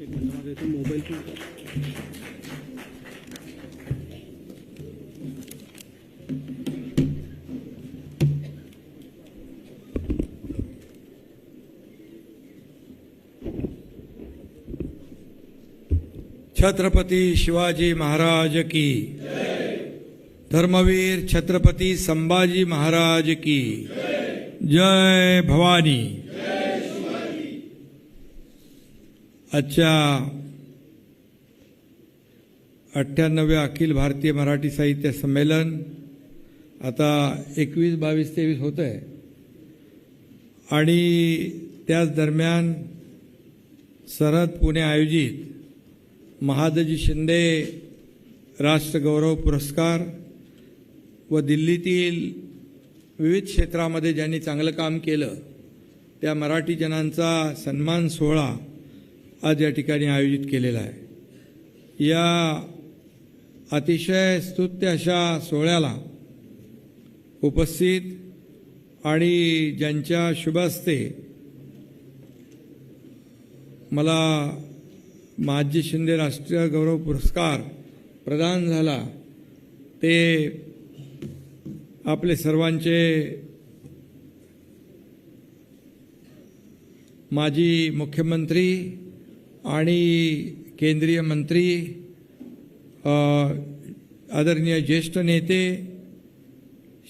पण छत्रपती शिवाजी महाराज की। धर्मवीर छत्रपति संभाजी महाराज की। जय भवानी। आजच्या अठ्ठ्याण्णव्या अखिल भारतीय मराठी साहित्य संमेलन आता एकवीस बावीस तेवीस होत आहे आणि त्याच दरम्यान सरहद पुणे आयोजित महादजी शिंदे राष्ट्रगौरव पुरस्कार व दिल्लीतील विविध क्षेत्रामध्ये ज्यांनी चांगलं काम केलं त्या मराठी जनांचा सन्मान सोहळा आज या ठिकाणी आयोजित केलेला आहे. या अतिशय स्तुत्य अशा सोहळ्याला उपस्थित आणि ज्यांच्या शुभ हस्ते मला महाजी शिंदे राष्ट्रीय गौरव पुरस्कार प्रदान झाला ते आपले सर्वांचे माजी मुख्यमंत्री आणि केंद्रीय मंत्री आदरणीय ज्येष्ठ नेते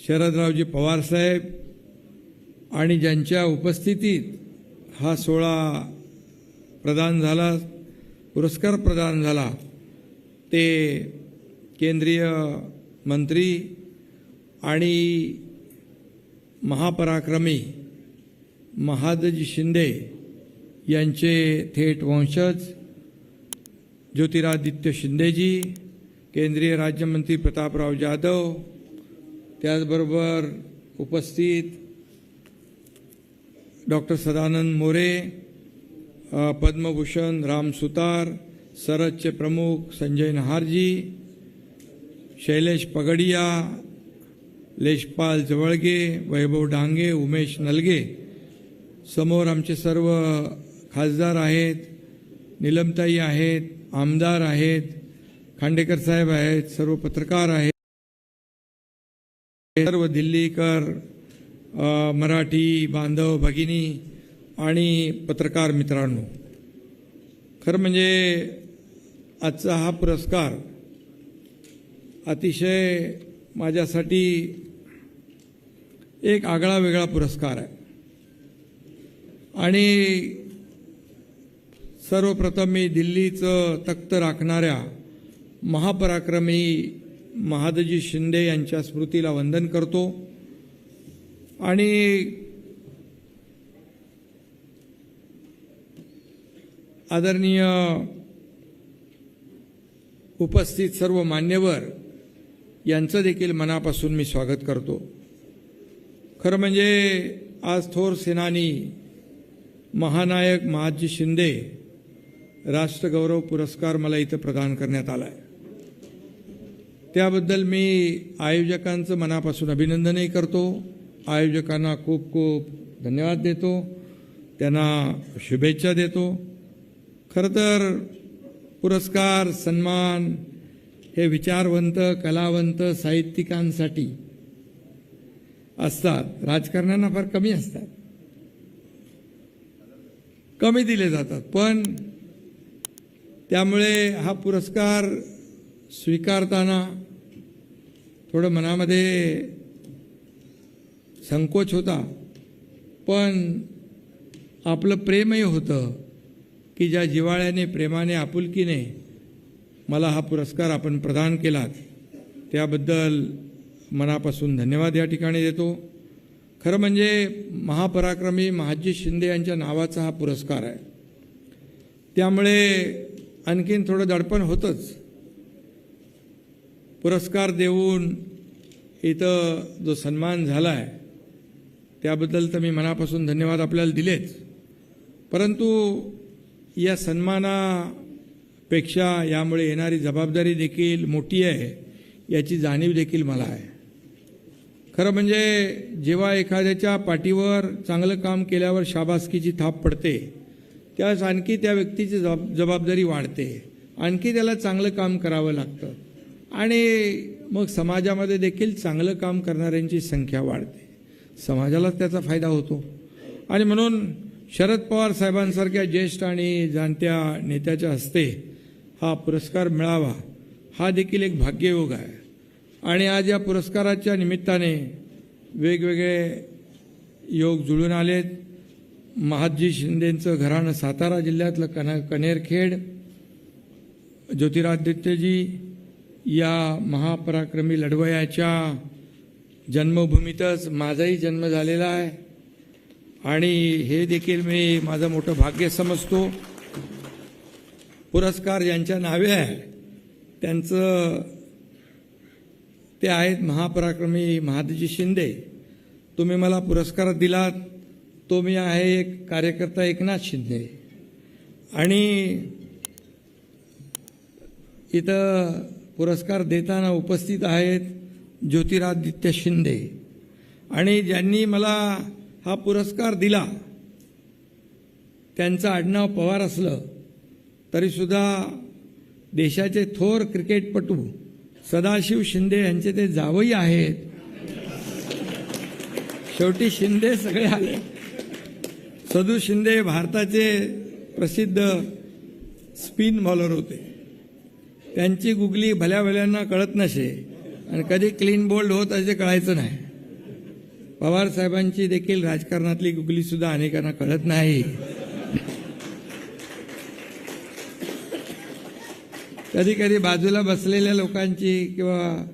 शरदरावजी पवारसाहेब आणि ज्यांच्या उपस्थितीत हा सोहळा प्रदान झाला पुरस्कार प्रदान झाला ते केंद्रीय मंत्री आणि महापराक्रमी महादजी शिंदे यांचे थेट वंशज ज्योतिरादित्य शिंदेजी केंद्रीय राज्यमंत्री प्रतापराव जाधव त्याचबरोबर उपस्थित डॉक्टर सदानंद मोरे पद्मभूषण राम सुतार सरदचे प्रमुख संजय नहारजी शैलेश पगडिया लेशपाल जवळगे वैभव डांगे उमेश नलगे. समोर आमचे सर्व खासदार आहेत निलमताई आहेत आमदार आहेत खांडेकर साहेब आहेत सर्व पत्रकार आहेत. सर्व दिल्लीकर मराठी बांधव भगिनी आणि पत्रकार मित्रांनो खरं म्हणजे आजचा हा पुरस्कार अतिशय माझ्यासाठी एक आगळा वेगळा पुरस्कार आहे. आणि सर्वप्रथम मी दिल्लीचं तख्त राखणाऱ्या महापराक्रमी महादजी शिंदे यांच्या स्मृतीला वंदन करतो. आणि आदरणीय उपस्थित सर्व मान्यवर यांचं देखील मनापासून मी स्वागत करतो. खरं म्हणजे आज थोर सेनानी महानायक महाजी शिंदे राष्ट्रगौरव पुरस्कार मला इथं प्रदान करण्यात आला आहे त्याबद्दल मी आयोजकांचं मनापासून अभिनंदनही करतो. आयोजकांना खूप खूप धन्यवाद देतो. त्यांना शुभेच्छा देतो. खरं तर पुरस्कार सन्मान हे विचारवंत कलावंत साहित्यिकांसाठी असतात. राजकारण्यांना फार कमी असतात. कमी दिले जातात. पण त्यामुळे हा पुरस्कार स्वीकारताना थोडं मनामध्ये संकोच होता. पण आपलं प्रेमही होतं की ज्या जिवाळ्याने प्रेमाने आपुलकीने मला हा पुरस्कार आपण प्रदान केलात त्याबद्दल मनापासून धन्यवाद या ठिकाणी देतो. खरं म्हणजे महापराक्रमी महाजी शिंदे यांच्या नावाचा हा पुरस्कार आहे. त्यामुळे आणखीन थोडं दडपण होतंच. पुरस्कार देऊन इथं जो सन्मान झाला आहे त्याबद्दल तर मी मनापासून धन्यवाद आपल्याला दिलेच परंतु या सन्मानापेक्षा यामुळे येणारी जबाबदारी देखील मोठी आहे याची जाणीव देखील मला आहे. खरं म्हणजे जेव्हा एखाद्याच्या पाठीवर चांगलं काम केल्यावर शाबासकीची थाप पडते त्यावेळेस आणखी त्या व्यक्तीची जबाब जबाबदारी वाढते. आणखी त्याला चांगलं काम करावं लागतं. आणि मग समाजामध्ये देखील चांगलं काम करणाऱ्यांची संख्या वाढते. समाजालाच त्याचा फायदा होतो. आणि म्हणून शरद पवार साहेबांसारख्या ज्येष्ठ आणि जाणत्या नेत्याच्या हस्ते हा पुरस्कार मिळावा हा देखील एक भाग्ययोग आहे. आणि आज या पुरस्काराच्या निमित्ताने वेगवेगळे योग जुळून आलेत. महादजी शिंदेंचं घराणं सातारा जिल्ह्यातलं कन कनेरखेड ज्योतिरादित्यजी या महापराक्रमी लढवयाच्या जन्मभूमीतच माझाही जन्म झालेला आहे. आणि हे देखील मी माझं मोठं भाग्य समजतो. पुरस्कार ज्यांच्या नावे आहे त्यांचं ते आहेत महापराक्रमी महादजी शिंदे. तुम्ही मला पुरस्कार दिलात. तो मी आहे एक कार्यकर्ता एकनाथ शिंदे. आणि इथं पुरस्कार देताना उपस्थित आहेत ज्योतिरादित्य शिंदे. आणि ज्यांनी मला हा पुरस्कार दिला त्यांचं आडनाव पवार असलं तरीसुद्धा देशाचे थोर क्रिकेटपटू सदाशिव शिंदे यांचे ते जावई आहेत. शेवटी शिंदे सगळे आले. सदू शिंदे भारताचे प्रसिद्ध स्पिन बॉलर होते. त्यांची गुगली भल्या भल्यांना कळत नसे आणि कधी क्लीन बोल्ड होत असे कळायचं नाही. पवार साहेबांची देखील राजकारणातली गुगली सुद्धा अनेकांना कळत नाही. कधी कधी बाजूला बसलेल्या लोकांची किंवा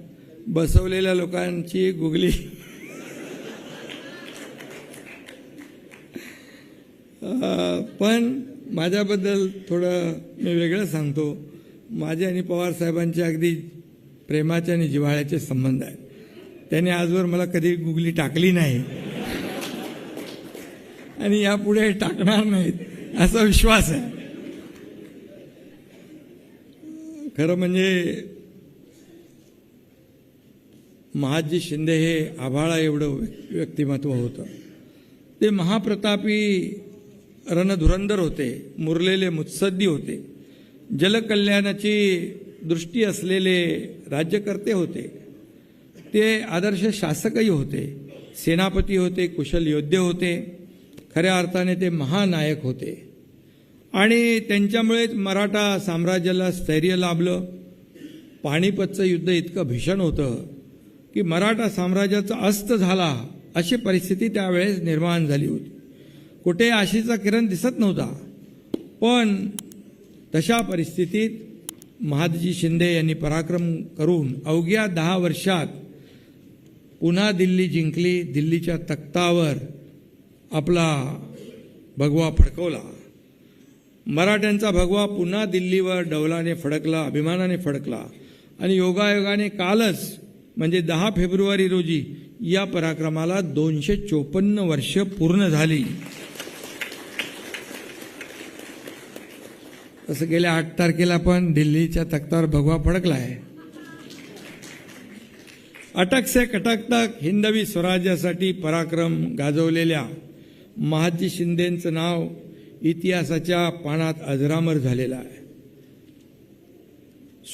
बसवलेल्या लोकांची गुगली पण माझ्याबद्दल थोडं मी वेगळं सांगतो. माझे आणि पवार साहेबांचे अगदी प्रेमाचे आणि जिव्हाळ्याचे संबंध आहेत. त्याने आजवर मला कधी गुगली टाकली नाही. आणि यापुढे टाकणार नाहीत असा विश्वास आहे. खरं म्हणजे महाजी शिंदे हे आभाळा एवढं व्यक्तिमत्व होतं. ते महाप्रतापी रणधुरंदर होते मुरलेले मुत्सद्दी होते. जलकल्याणाची दृष्टी असलेले राज्यकर्ते होते. ते आदर्श शासकही होते सेनापती होते कुशल योद्धे होते खऱ्या अर्थाने ते महानायक होते. आणि त्यांच्यामुळेच मराठा साम्राज्याला स्थैर्य लाभलं. पाणीपतचं युद्ध इतकं भीषण होतं की मराठा साम्राज्याचा अस्त झाला अशी परिस्थिती त्यावेळेस निर्माण झाली होती. कुठे आशेचा किरण दिसत नव्हता. पण तशा परिस्थितीत महादजी शिंदे यांनी पराक्रम करून अवघ्या दहा वर्षात पुन्हा दिल्ली जिंकली. दिल्लीच्या तख्तावर आपला भगवा फडकवला. मराठ्यांचा भगवा पुन्हा दिल्लीवर डौलाने फडकला अभिमानाने फडकला. आणि योगायोगाने कालच म्हणजे दहा फेब्रुवारी रोजी या पराक्रमाला दोनशे चोपन्न वर्ष पूर्ण झाली. तसं गेल्या आठ तारखेला पण दिल्लीच्या तख्तावर भगवा फडकला आहे अटक से कटक तक हिंदवी स्वराज्यासाठी पराक्रम गाजवलेल्या महाजी शिंदेचं नाव इतिहासाच्या पानात अजरामर झालेलं आहे.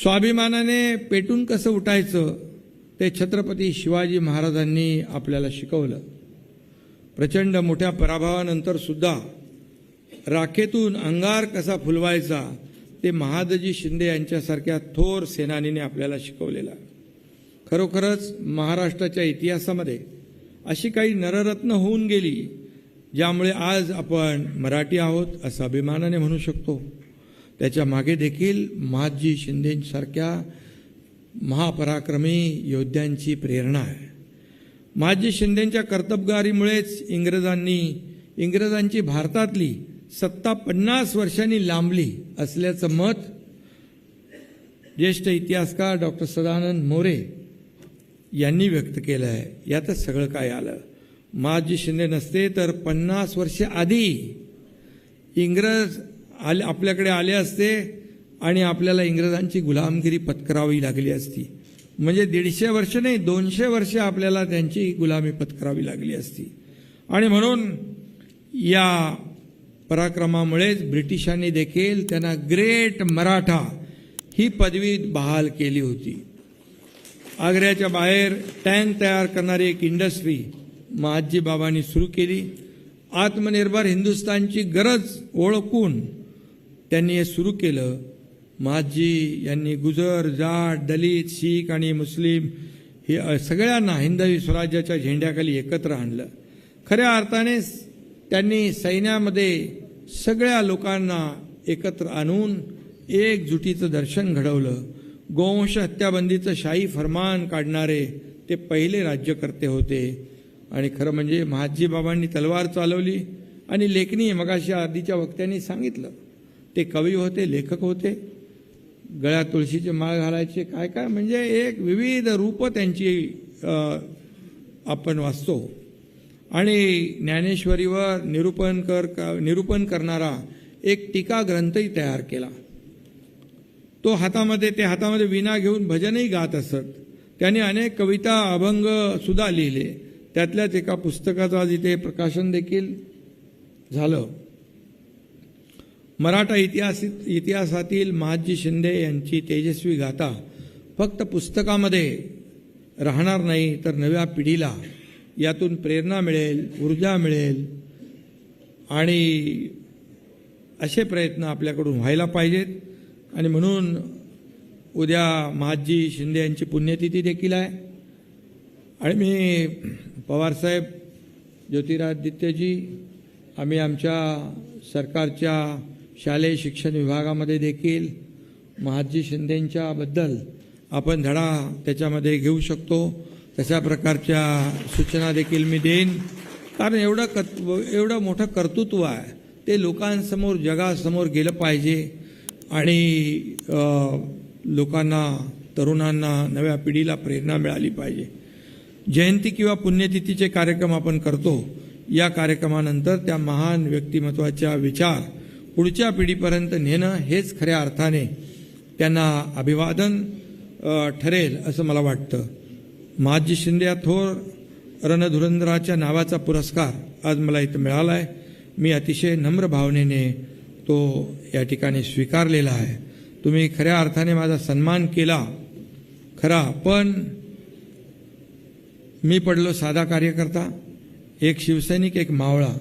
स्वाभिमानाने पेटून कसं उठायचं ते छत्रपती शिवाजी महाराजांनी आपल्याला शिकवलं. प्रचंड मोठ्या पराभवानंतर सुद्धा राखेतून अंगार कसा फुलवायचा ते महादजी शिंदे यांच्यासारख्या थोर सेनानीने आपल्याला शिकवलेलं खरोखरच महाराष्ट्राच्या इतिहासामध्ये अशी काही नररत्न होऊन गेली ज्यामुळे आज आपण मराठी आहोत असं अभिमानाने म्हणू शकतो. त्याच्यामागे देखील महाजी शिंदेसारख्या महापराक्रमी योद्ध्यांची प्रेरणा आहे. महाजी शिंदेच्या कर्तबगारीमुळेच इंग्रजांनी इंग्रजांची भारतातली सत्ता पन्नास वर्षांनी लांबली असल्याचं मत ज्येष्ठ इतिहासकार डॉक्टर सदानंद मोरे यांनी व्यक्त केलं आहे यातच सगळं काय आलं? महाजी शिंदे नसते तर पन्नास वर्ष आधी इंग्रज आले आपल्याकडे आले असते आणि आपल्याला इंग्रजांची गुलामगिरी पत्करावी लागली असती. म्हणजे दीडशे वर्ष नाही दोनशे वर्ष आपल्याला त्यांची गुलामी पत्करावी लागली असती. आणि म्हणून या पराक्रमामुळेच ब्रिटिशांनी देखील त्यांना ग्रेट मराठा ही पदवी बहाल केली होती. आग्र्याच्या बाहेर टँक तयार करणारी एक इंडस्ट्री महाजी बाबांनी सुरू केली. आत्मनिर्भर हिंदुस्थानची गरज ओळखून त्यांनी हे सुरू केलं. महाजी यांनी गुजर जाट दलित शीख आणि मुस्लिम हे सगळ्यांना हिंदवी स्वराज्याच्या झेंड्याखाली एकत्र आणलं. खऱ्या अर्थाने त्यांनी सैन्यामध्ये सगळ्या लोकांना एकत्र आणून एकजुटीचं दर्शन घडवलं. गोवंश हत्याबंदीचं शाही फरमान काढणारे ते पहिले राज्यकर्ते होते. आणि खरं म्हणजे महाजी बाबांनी तलवार चालवली आणि लेखनी मगाशी आधीच्या वक्त्यांनी सांगितलं. ते कवी होते लेखक होते. गळ्यात तुळशीचे माळ घालायचे. काय काय? म्हणजे एक विविध रूप त्यांची आपण वाचतो. आणि ज्ञानेश्वरीवर निरूपण कर निरूपण करणारा एक टीका ग्रंथही तयार केला. तो हातामध्ये ते हातामध्ये विना घेऊन भजनही गात असत. त्यांनी अनेक कविता अभंग सुद्धा लिहिले. त्यातल्याच एका पुस्तकाचं आज इथे प्रकाशन देखील झालं. मराठा इतिहास इतिहासातील महाजी शिंदे यांची तेजस्वी गाथा फक्त पुस्तकामध्ये राहणार नाही तर नव्या पिढीला यातून प्रेरणा मिळेल ऊर्जा मिळेल. आणि असे प्रयत्न आपल्याकडून व्हायला पाहिजेत. आणि म्हणून उद्या महाजी शिंदे यांची पुण्यतिथी देखील आहे. आणि मी पवारसाहेब ज्योतिरादित्यजी आम्ही आमच्या सरकारच्या शालेय शिक्षण विभागामध्ये देखील महाजी शिंदेंच्याबद्दल आपण धडा त्याच्यामध्ये घेऊ शकतो. तशा प्रकारच्या सूचना देखील मी देईन. कारण एवढं कत एवढं मोठं कर्तृत्व आहे. ते लोकांसमोर जगासमोर गेलं पाहिजे. आणि लोकांना तरुणांना नव्या पिढीला प्रेरणा मिळाली पाहिजे. जयंती किंवा पुण्यतिथीचे कार्यक्रम आपण करतो. या कार्यक्रमानंतर त्या महान व्यक्तिमत्वाच्या विचार पुढच्या पिढीपर्यंत नेणं हेच खऱ्या अर्थाने त्यांना अभिवादन ठरेल असं मला वाटतं. माजी शिंदे या थोर रणधुरंधराच्या नावाचा पुरस्कार आज मला इथं मिळाला आहे मी अतिशय नम्र भावनेने तो या ठिकाणी स्वीकारलेला आहे. तुम्ही खऱ्या अर्थाने माझा सन्मान केला. खरा पण मी पडलो साधा कार्यकर्ता एक शिवसैनिक एक मावळा.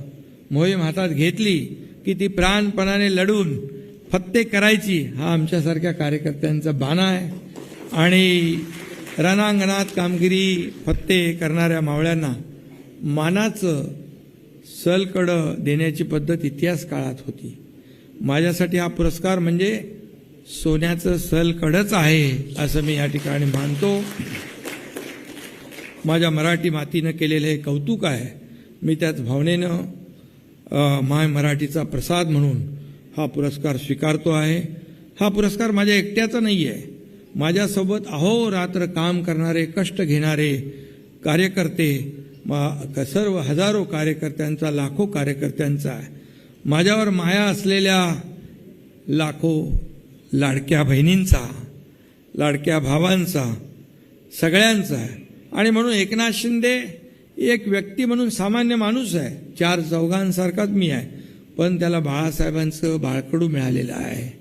मोहीम हातात घेतली की ती प्राणपणाने लढून फत्ते करायची हा आमच्यासारख्या कार्यकर्त्यांचा बाणा आहे. आणि रणांगणात कामगिरी फत्ते करणाऱ्या मावळ्यांना मानाचं सलकडं देण्याची पद्धत इतिहास काळात होती. माझ्यासाठी हा पुरस्कार म्हणजे सोन्याचं सलकडच आहे असं मी या ठिकाणी मानतो. माझ्या मराठी मातीनं केलेलं हे कौतुक आहे. मी त्याच भावनेनं माय मराठीचा प्रसाद म्हणून हा पुरस्कार स्वीकारतो आहे. हा पुरस्कार माझ्या एकट्याचा नाही आहे माझ्यासोबत अहोरात्र काम करणारे कष्ट घेणारे कार्यकर्ते मा- क- सर्व हजारो कार्यकर्त्यांचा लाखो कार्यकर्त्यांचा आहे. माझ्यावर माया असलेल्या लाखो लाडक्या बहिणींचा लाडक्या भावांचा सगळ्यांचा आहे. आणि म्हणून एकनाथ शिंदे एक व्यक्ती म्हणून सामान्य माणूस आहे. चार चौघांसारखाच मी आहे. पण त्याला बाळासाहेबांचं बाळकडू मिळालेलं आहे.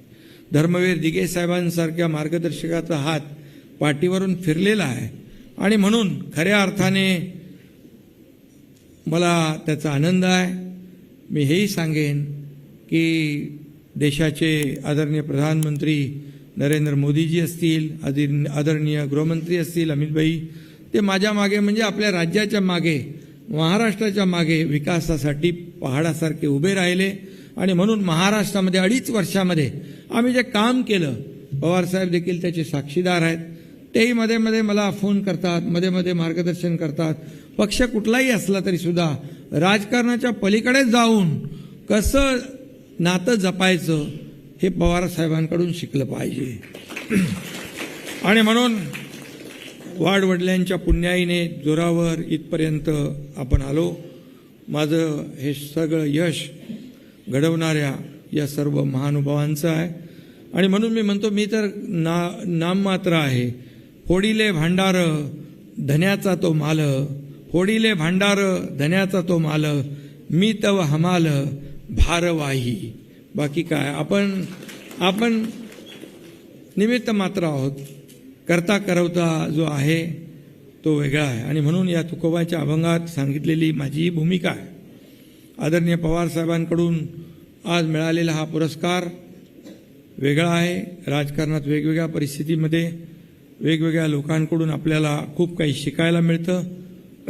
धर्मवीर दिगे साहेबांसारख्या मार्गदर्शकाचा हात पाठीवरून फिरलेला आहे. आणि म्हणून खऱ्या अर्थाने मला त्याचा आनंद आहे. मी हेही सांगेन की देशाचे आदरणीय प्रधानमंत्री नरेंद्र मोदीजी असतील आदि- आदरणीय गृहमंत्री असतील अमितभाई ते माझ्या मागे म्हणजे आपल्या राज्याच्या मागे महाराष्ट्राच्या मागे विकासासाठी पहाडासारखे उभे राहिले. आणि म्हणून महाराष्ट्रामध्ये अडीच वर्षामध्ये आम्ही जे काम केलं पवारसाहेब देखील त्याचे साक्षीदार आहेत. तेही मध्ये मध्ये मला फोन करतात मध्ये मध्ये मार्गदर्शन करतात. पक्ष कुठलाही असला तरी सुद्धा राजकारणाच्या पलीकडे जाऊन कसं नातं जपायचं हे पवार साहेबांकडून शिकलं पाहिजे. आणि म्हणून वाडवडिलांच्या पुण्याईने जोरावर इथपर्यंत आपण आलो. माझं हे सगळं यश घडवणाऱ्या या सर्व महानुभावांचं आहे. आणि म्हणून मी म्हणतो मी तर ना नाममात्र आहे. होडीले भांडार धन्याचा तो माल. होडीले भांडार धन्याचा तो माल. मी तव हमाल भारवाही. बाकी काय? आपण आपण निमित्त मात्र आहोत. करता करवता जो आहे तो वेगळा आहे. आणि म्हणून या तुकोबाच्या अभंगात सांगितलेली माझी ही भूमिका आहे. आदरणीय पवार साहेबांकडून आज मिळालेला हा पुरस्कार वेगळा आहे. राजकारणात वेगवेगळ्या परिस्थितीमध्ये वेगवेगळ्या लोकांकडून आपल्याला खूप काही शिकायला मिळतं.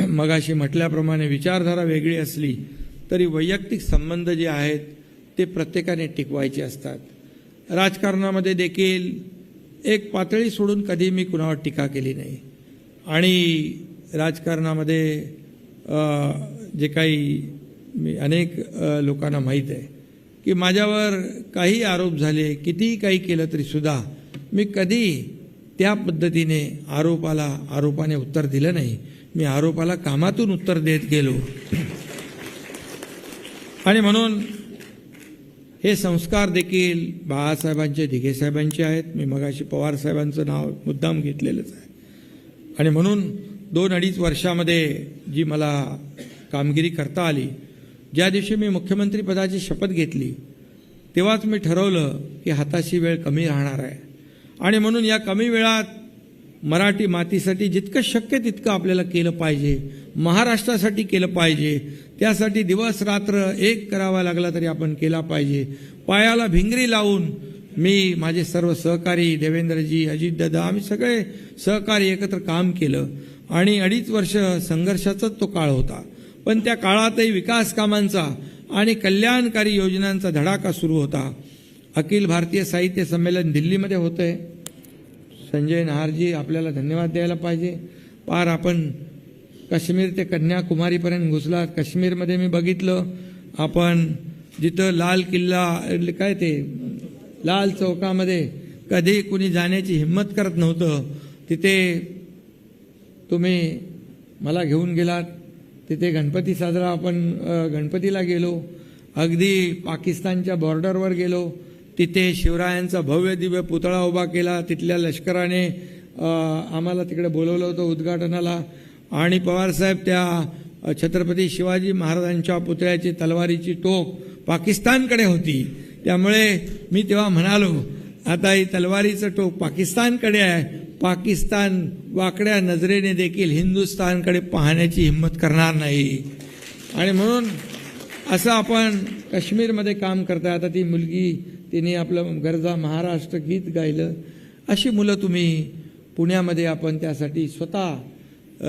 मगाशी म्हटल्याप्रमाणे विचारधारा वेगळी असली तरी वैयक्तिक संबंध जे आहेत ते प्रत्येकाने टिकवायचे असतात. राजकारणामध्ये देखील एक पातळी सोडून कधी मी कुणावर टीका केली नाही. आणि राजकारणामध्ये जे काही मी अनेक लोकांना माहीत आहे की माझ्यावर काही आरोप झाले कितीही काही केलं तरी सुद्धा मी कधी त्या पद्धतीने आरोपाला आरोपाने उत्तर दिलं नाही. मी आरोपाला कामातून उत्तर देत गेलो. आणि म्हणून हे संस्कार देखील बाळासाहेबांचे दिघेसाहेबांचे आहेत. मी मगाशी पवार साहेबांचं नाव मुद्दाम घेतलेलंच आहे. आणि म्हणून दोन अडीच वर्षामध्ये जी मला कामगिरी करता आली ज्या दिवशी मी मुख्यमंत्री पदाची शपथ घेतली तेव्हाच मी ठरवलं की हाताशी वेळ कमी राहणार आहे. आणि म्हणून या कमी वेळात मराठी मातीसाठी जितकं शक्य तितकं आपल्याला केलं पाहिजे महाराष्ट्रासाठी केलं पाहिजे त्यासाठी दिवस रात्र एक करावा लागला तरी आपण केला पाहिजे. पायाला भिंगरी लावून मी माझे सर्व सहकारी देवेंद्रजी अजितदादा आम्ही सगळे सहकारी एकत्र काम केलं. आणि अडीच वर्ष संघर्षाचाच तो काळ होता. पण त्या काळातही विकास कामांचा आणि कल्याणकारी योजनांचा धडाका सुरू होता. अखिल भारतीय साहित्य संमेलन दिल्लीमध्ये होतं आहे संजय नहारजी आपल्याला धन्यवाद द्यायला पाहिजे. पार आपण काश्मीर ते कन्याकुमारीपर्यंत घुसलात. काश्मीरमध्ये मी बघितलं. आपण जिथं लाल किल्ला काय ते लाल चौकामध्ये कधी कुणी जाण्याची हिंमत करत नव्हतं तिथे तुम्ही मला घेऊन गेलात. तिथे गणपती साजरा आपण गणपतीला गेलो. अगदी पाकिस्तानच्या बॉर्डरवर गेलो. तिथे शिवरायांचा भव्य दिव्य पुतळा उभा केला. तिथल्या लष्कराने आम्हाला तिकडे बोलवलं होतं उद्घाटनाला. आणि पवारसाहेब त्या छत्रपती शिवाजी महाराजांच्या पुतळ्याची तलवारीची टोक पाकिस्तानकडे होती. त्यामुळे मी तेव्हा म्हणालो आता ही तलवारीचं टोक पाकिस्तानकडे आहे. पाकिस्तान वाकड्या नजरेने देखील हिंदुस्थानकडे पाहण्याची हिंमत करणार नाही. आणि म्हणून असं आपण काश्मीरमध्ये काम करताय. आता ती मुलगी तिने आपलं गरजा महाराष्ट्र गीत गायलं. अशी मुलं तुम्ही पुण्यामध्ये आपण त्यासाठी स्वतः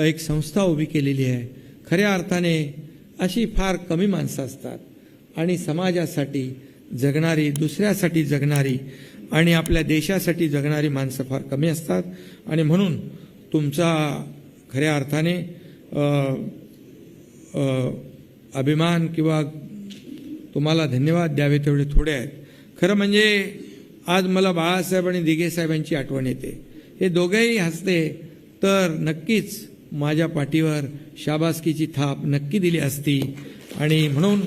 एक संस्था उभी केलेली आहे. खऱ्या अर्थाने अशी फार कमी माणसं असतात. आणि समाजासाठी जगणारी दुसऱ्यासाठी जगणारी आणि आपल्या देशासाठी जगणारी माणसं फार कमी असतात. आणि म्हणून तुमचा खऱ्या अर्थाने अभिमान किंवा तुम्हाला धन्यवाद द्यावे तेवढे थोडे आहेत. खरं म्हणजे आज मला बाळासाहेब आणि दिघे साहेबांची आठवण येते. हे दोघेही हसते तर नक्कीच माझ्या पाठीवर शाबासकीची थाप नक्की दिली असती. आणि म्हणून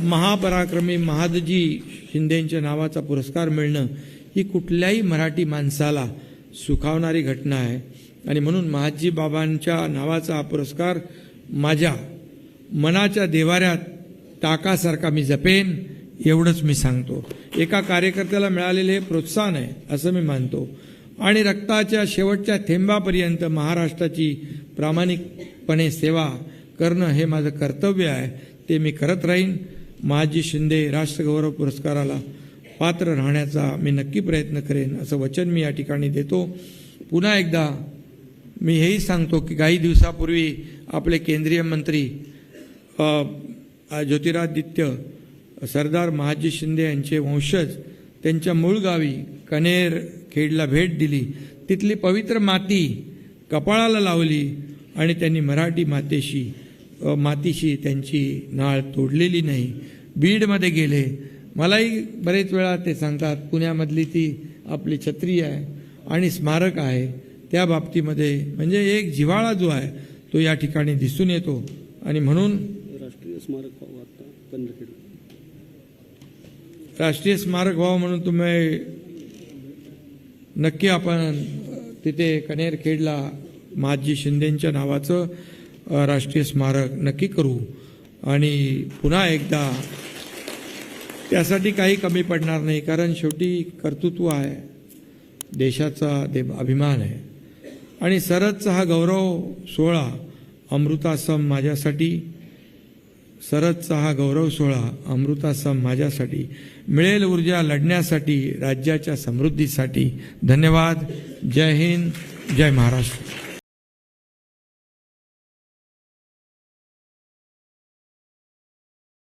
महापराक्रमी महादजी शिंदेंच्या नावाचा पुरस्कार मिळणं ही कुठल्याही मराठी माणसाला सुखावणारी घटना आहे. आणि म्हणून महाजी बाबांच्या नावाचा हा पुरस्कार माझ्या मनाच्या देवाऱ्यात टाकासारखा मी जपेन एवढंच मी सांगतो. एका कार्यकर्त्याला मिळालेले हे प्रोत्साहन आहे असं मी मानतो. आणि रक्ताच्या शेवटच्या थेंबापर्यंत महाराष्ट्राची प्रामाणिकपणे सेवा करणं हे माझं कर्तव्य आहे ते मी करत राहीन. महाजी शिंदे राष्ट्रगौरव पुरस्काराला पात्र राहण्याचा मी नक्की प्रयत्न करेन असं वचन मी या ठिकाणी देतो. पुन्हा एकदा मी हेही सांगतो की काही दिवसापूर्वी आपले केंद्रीय मंत्री ज्योतिरादित्य सरदार महाजी शिंदे यांचे वंशज त्यांच्या मूळ गावी कनेर खेडला भेट दिली. तिथली पवित्र माती कपाळाला लावली आणि त्यांनी मराठी मातेशी मातीशी त्यांची नाळ तोडलेली नाही. बीडमध्ये गेले. मलाही बरेच वेळा ते सांगतात पुण्यामधली ती आपली छत्री आहे आणि स्मारक आहे. त्या बाबतीमध्ये म्हणजे एक जिव्हाळा जो आहे तो या ठिकाणी दिसून येतो. आणि म्हणून राष्ट्रीय स्मारक व्हावं राष्ट्रीय स्मारक व्हावं म्हणून तुम्ही नक्की आपण तिथे कनेरखेडला महाजी शिंदेंच्या नावाचं राष्ट्रीय स्मारक नक्की करू. आणि पुन्हा एकदा त्यासाठी काही कमी पडणार नाही कारण शेवटी कर्तृत्व आहे. देशाचा दे अभिमान आहे. आणि सरदचा हा गौरव सोहळा अमृतासम माझ्यासाठी सरदचा हा गौरव सोहळा अमृतासम माझ्यासाठी मिळेल ऊर्जा लढण्यासाठी राज्याच्या समृद्धीसाठी. धन्यवाद. जय हिंद. जय महाराष्ट्र.